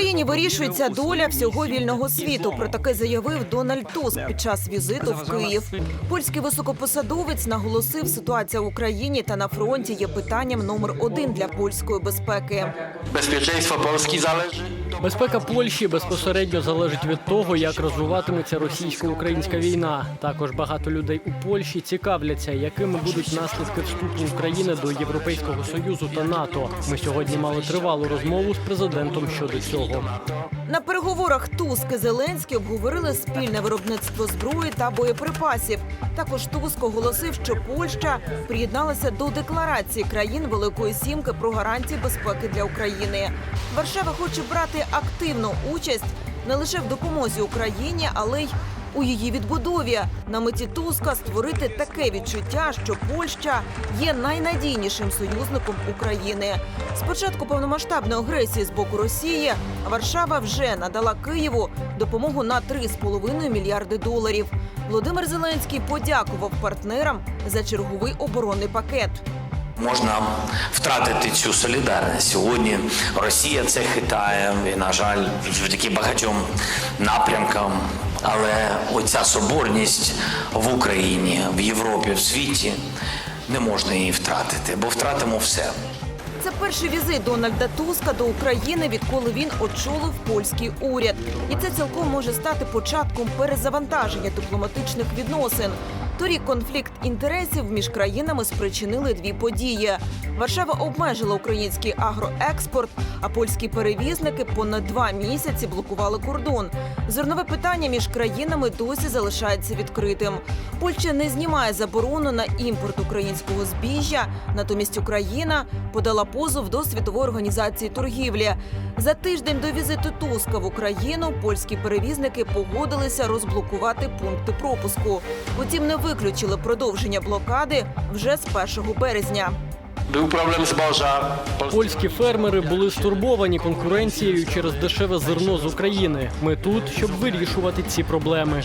Україні вирішується доля всього вільного світу. Про таке заявив Дональд Туск під час візиту в Київ. Польський високопосадовець наголосив, ситуація в Україні та на фронті є питанням номер один для польської безпеки. Безпечність Польщі zależy Безпека Польщі безпосередньо залежить від того, як розвиватиметься російсько-українська війна. Також багато людей у Польщі цікавляться, якими будуть наслідки вступу України до Європейського союзу та НАТО. Ми сьогодні мали тривалу розмову з президентом щодо цього. На переговорах Туск і Зеленський обговорили спільне виробництво зброї та боєприпасів. Також Туск оголосив, що Польща приєдналася до декларації країн Великої Сімки про гарантії безпеки для України. Варшава хоче брати активну участь не лише в допомозі Україні, але й у її відбудові. На меті Туска створити таке відчуття, що Польща є найнадійнішим союзником України. З початку повномасштабної агресії з боку Росії Варшава вже надала Києву допомогу на 3,5 мільярди доларів. Володимир Зеленський подякував партнерам за черговий оборонний пакет. Можна втратити цю солідарність. Сьогодні Росія це хитає, і, на жаль, завдяки багатьом напрямкам. Але оця соборність в Україні, в Європі, в світі не можна її втратити, бо втратимо все. Це перший візит Дональда Туска до України, відколи він очолив польський уряд, і це цілком може стати початком перезавантаження дипломатичних відносин. Торік конфлікт інтересів між країнами спричинили дві події. Варшава обмежила український агроекспорт, а польські перевізники понад два місяці блокували кордон. Зернове питання між країнами досі залишається відкритим. Польща не знімає заборону на імпорт українського збіжжя. Натомість Україна подала позов до світової організації торгівлі. За тиждень до візиту Туска в Україну польські перевізники погодилися розблокувати пункти пропуску. Утім, не виключили продовження блокади вже з 1 березня. Був проблем збожа. Польські фермери були стурбовані конкуренцією через дешеве зерно з України. Ми тут, щоб вирішувати ці проблеми.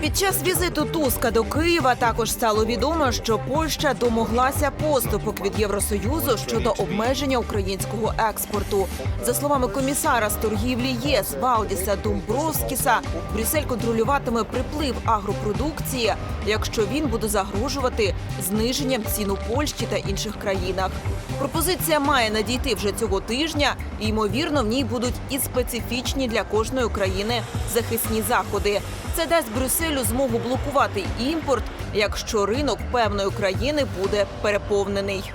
Під час візиту Туска до Києва також стало відомо, що Польща домоглася поступок від Євросоюзу щодо обмеження українського експорту. За словами комісара з торгівлі ЄС Валдіса Думбровскіса, Брюссель контролюватиме приплив агропродукції, якщо він буде загрожувати зниженням цін у Польщі та інших країнах. Пропозиція має надійти вже цього тижня, і ймовірно в ній будуть і специфічні для кожної країни захисні заходи. Це дасть Брюсселю змогу блокувати імпорт, якщо ринок певної країни буде переповнений.